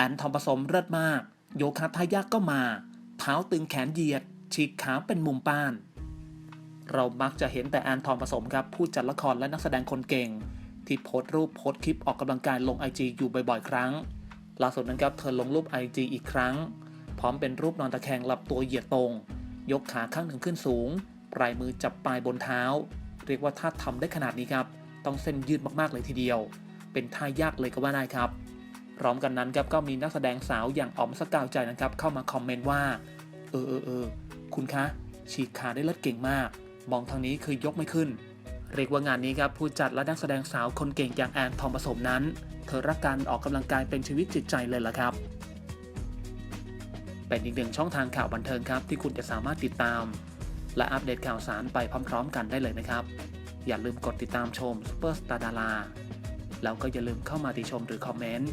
อนทองผสมเลิศมาก โยคะท่ายากก็มา เท้าตึงแขนเหยียด ฉีกขาเป็นมุมป้าน เรามักจะเห็นแต่แอนทองผสมครับผู้จัดละครและนักแสดงคนเก่ง ที่โพสต์รูปโพสต์คลิปออกกำลังกายลงไอจอยู่บ่อยๆ ครั้ง ล่าสุดนั้นครับเธอลงรูปไอจอีกครั้ง พร้อมเป็นรูปนอนตะแคงหลับตัวเหยียดตรง ยกขาข้างหนึ่งขึ้นสูงปลายมือจับปลายบนเท้า เรียกว่าถ้าทำได้ขนาดนี้ครับ ต้องเส้นยืดมากๆเลยทีเดียว เป็นท่ายากเลยก็ว่าได้ครับ พร้อมกันนั้นครับก็มีนักแสดงสาวอย่างอ๋อมสกาวใจนะครับเข้ามาคอมเมนต์ว่า เออเออเออคุณคะ ฉีกขาได้เลิศเก่งมาก มองทางนี้คือยกไม่ขึ้น เรียกว่างานนี้ครับผู้จัดและนักแสดงสาวคนเก่งอย่างแอนทองผสมนั้น เธอรักการออกกำลังกายเป็นชีวิตจิตใจเลยล่ะครับ เป็นอีกหนึ่งช่องทางข่าวบันเทิงครับที่คุณจะสามารถติดตาม และอัปเดตข่าวสารไปพร้อม ๆ กันได้เลยนะครับ อย่าลืมกดติดตามชมซุปเปอร์สตาร์ดาราแล้วก็อย่าลืมเข้ามาติชมหรือคอมเมนต์